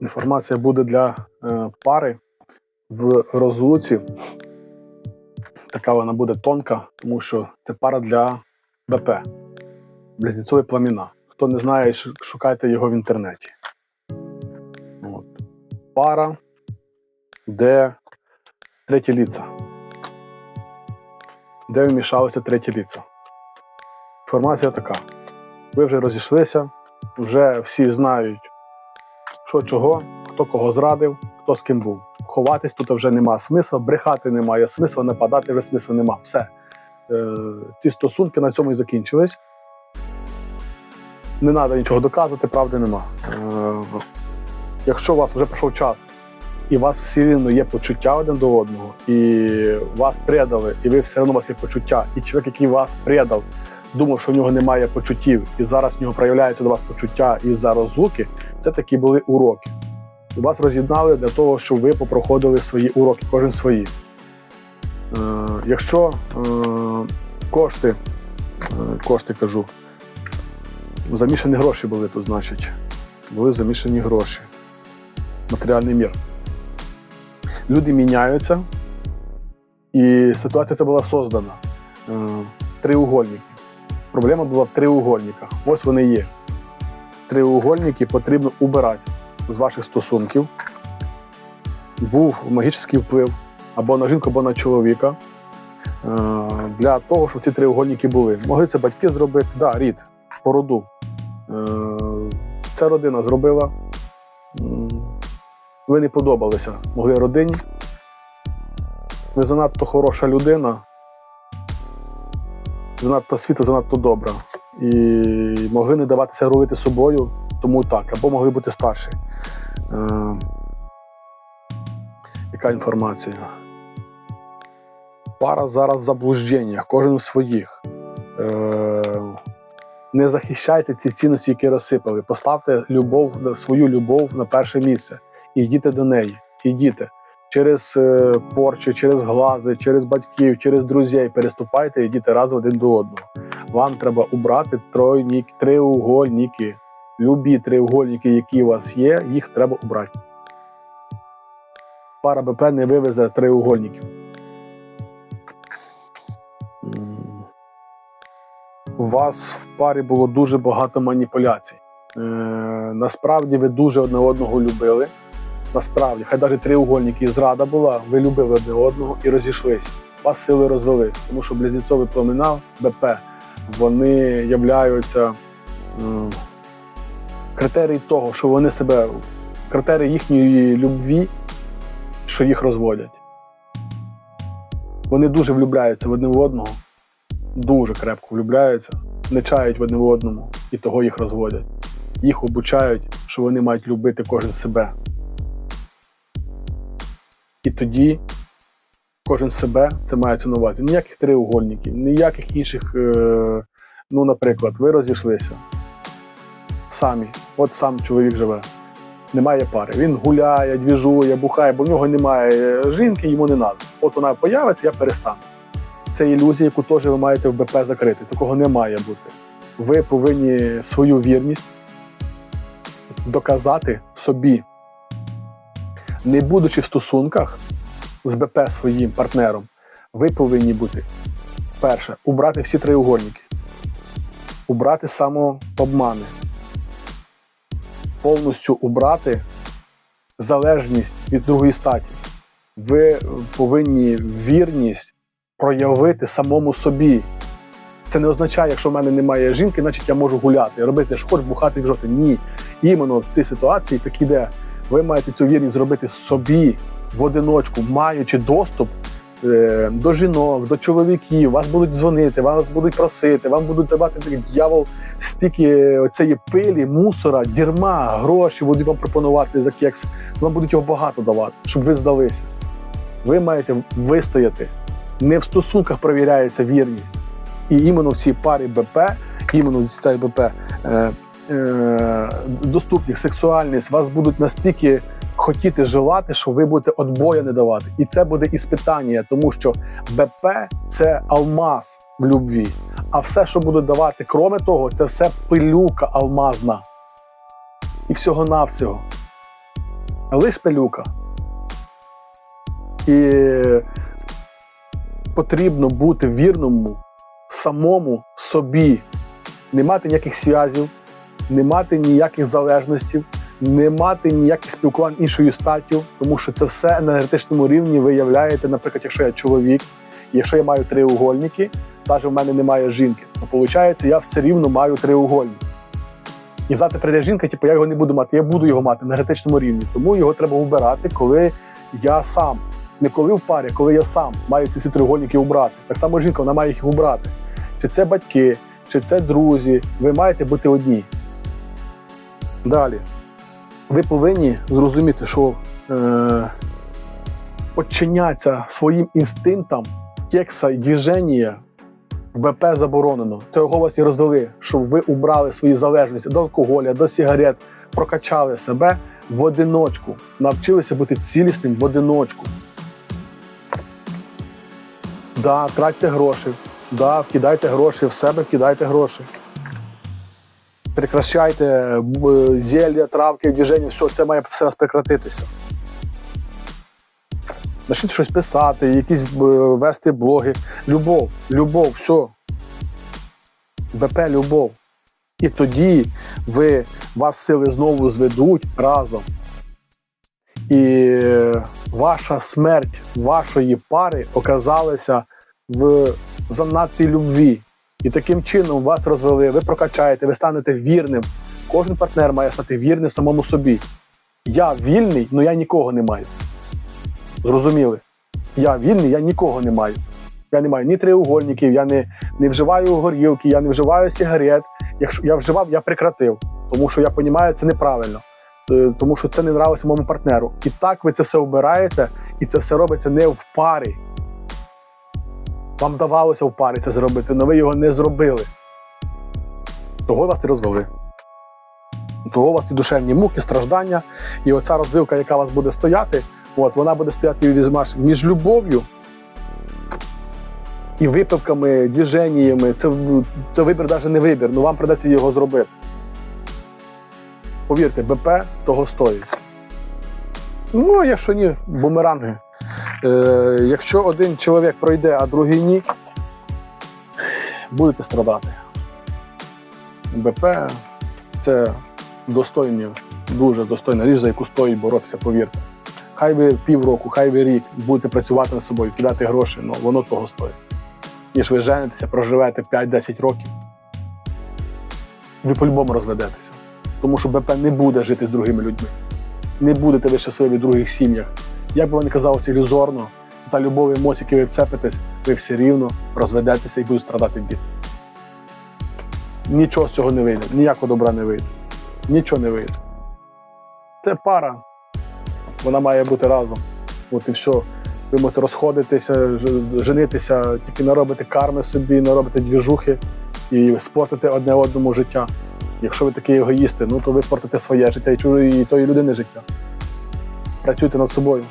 Інформація буде для е, пари в розлуці. Така вона буде тонка, тому що це пара для БП. Близнецові пламіна. Хто не знає, шукайте його в інтернеті. От. Пара, де треті ліца. Де вмішалися треті ліца. Інформація така. Ви вже розійшлися, вже всі знають, що чого, хто кого зрадив, хто з ким був. Ховатись тут вже нема смисла, брехати немає смисла, нападати вже смисла нема. Все. Е, ці стосунки на цьому і закінчились. Не треба нічого доказувати, правди нема. Е, якщо у вас вже пройшов час, і у вас все рівно є почуття один до одного, і вас предали, і ви все одно у вас є почуття, і чоловік, який вас предав, думав, що в нього немає почуттів, і зараз в нього проявляється до вас почуття із-за розлуки, це такі були уроки. Вас роз'єднали для того, щоб ви попроходили свої уроки, кожен свої. Е, якщо е, кошти, е, кошти кажу, замішані гроші були тут, значить, були замішані гроші. Матеріальний мір. Люди міняються, і ситуація ця була создана. Е, Триугольники. Проблема була в триугольниках. Ось вони є. Триугольники потрібно убирати з ваших стосунків. Був магічний вплив або на жінку, або на чоловіка. е, Для того, щоб ці триугольники були. Могли це батьки зробити, да, рід, по роду. Е, Ця родина зробила. Ви не подобалися могли родині. Ви занадто хороша людина, занадто світло, занадто добра. І могли не даватися рулити собою, тому так, або могли бути старші. Е, яка інформація? Пара зараз в заблужденнях, кожен своїх. Е, не захищайте ці цінності, які розсипали. Поставте любов, свою любов на перше місце і до неї. Ідіть. Через е, порчі, через глази, через батьків, через друзів переступайте і йдіть разом один до одного. Вам треба убрати тройник, триугольники. Любі триугольники, які у вас є, їх треба убрати. Пара БП не вивезе триугольників. У вас в парі було дуже багато маніпуляцій. Е, насправді ви дуже одне одного любили. Насправді, хай навіть триугольники і зрада була, ви любили одне одного і розійшлися. Вас сили розвели, тому що близнецові пламена БП вони являються м, критерій того, що вони себе, критерій їхньої любві, що їх розводять. Вони дуже влюбляються в одне в одного, дуже крепко влюбляються, не чають в одне в одному і того їх розводять. Їх обучають, що вони мають любити кожен себе. І тоді кожен себе це на увазі. Ніяких триугольників, ніяких інших. Е, ну, наприклад, ви розійшлися самі. От сам чоловік живе. Немає пари. Він гуляє, двіжує, бухає, бо в нього немає жінки, йому не треба. От вона появиться, я перестану. Це ілюзія, яку теж ви маєте в БП закрити. Такого не має бути. Ви повинні свою вірність доказати собі, не будучи в стосунках з БП своїм партнером, ви повинні бути перше, убрати всі триугольники, убрати самообмани, повністю убрати залежність від другої статі. Ви повинні вірність проявити самому собі. Це не означає, якщо в мене немає жінки, значить я можу гуляти, робити що хоч, бухати і жити. Ні. Іменно в цій ситуації так іде. Ви маєте цю вірність зробити собі в одиночку, маючи доступ е, до жінок, до чоловіків, вас будуть дзвонити, вас будуть просити, вам будуть давати такий дьявол стільки цієї пилі, мусора, дірма, гроші будуть вам пропонувати за кекс. Вам будуть його багато давати, щоб ви здалися. Ви маєте вистояти. Не в стосунках перевіряється вірність. І іменно в цій парі БП, іменно в цій БП е, е, доступність, сексуальність, вас будуть настільки хотіти желати, що ви будете отбоя не давати. І це буде іспитання, тому що БП це алмаз в любві. А все, що будуть давати, кроме того, це все пилюка алмазна. І всього-навсього. лиш пилюка. І потрібно бути вірному самому собі, не мати ніяких зв'язів, не мати ніяких залежностей, не мати ніяких спілкувань іншою статтю, тому що це все на енергетичному рівні ви являєте, наприклад, якщо я чоловік, якщо я маю триугольники, навіть в мене немає жінки, то виходить, я все рівно маю триугольник. І завтра прийде жінка, типу, я його не буду мати, я буду його мати на енергетичному рівні. Тому його треба вбирати, коли я сам. Не коли в парі, коли я сам маю ці всі треугольники убрати. Так само жінка вона має їх убрати. Чи це батьки, чи це друзі, ви маєте бути одні. Далі. Ви повинні зрозуміти, що е, своїм інстинктам, текста і движення в БП заборонено. Того вас і розвели, щоб ви убрали свої залежності до алкоголя, до сигарет, прокачали себе в одиночку, навчилися бути цілісним в одиночку. Да, тратьте гроші, да, вкидайте гроші, в себе вкидайте гроші. Прекращайте б, зілля, травки, движення, все, це має все раз прекратитися. Почніть щось писати, якісь вести блоги. Любов, любов, все. БП любов. І тоді ви вас сили знову зведуть разом. І ваша смерть вашої пари оказалася в занадтій любві. І таким чином вас розвели, ви прокачаєте, ви станете вірним. Кожен партнер має стати вірним самому собі. Я вільний, але я нікого не маю. Зрозуміли? Я вільний, я нікого не маю. Я не маю ні треугольників, я не, не вживаю горілки, я не вживаю сигарет. Якщо я вживав, я прекратив. Тому що я розумію, це неправильно. Е, Тому що це не нравиться моєму партнеру. І так ви це все обираєте, і це все робиться не в парі. Вам давалося в парі це зробити, але ви його не зробили. Того вас і розвели. Того у вас і душевні муки, страждання. І оця розвилка, яка вас буде стояти, от, вона буде стояти між любов'ю і випивками, движеннями. Це, це вибір навіть не вибір, але вам придеться його зробити. Повірте, БП того стоїть. Ну, якщо ні, бумеранги. Е, якщо один чоловік пройде, а другий ні, будете страдати. БП це достойні, дуже достойна річ, за яку стоїть боротися, повірте. Хай ви півроку, хай ви рік будете працювати над собою, кидати гроші, але воно того стоїть. Ніж ви женитеся, проживете 5-10 років, ви по-любому розведетеся. Тому що БП не буде жити з другими людьми. Не будете ви щасливі в других сім'ях. Як би вам не казалося ілюзорно, та любов і які ви вцепитесь, ви все рівно розведетеся і будуть страдати діти. Нічого з цього не вийде, ніякого добра не вийде. Нічого не вийде. Це пара. Вона має бути разом. От і все. Ви можете розходитися, женитися, тільки наробити карми собі, наробити двіжухи і спортити одне одному життя. Якщо ви такі егоїсти, ну то ви портите своє життя і чужої і тої людини життя. Працюйте над собою.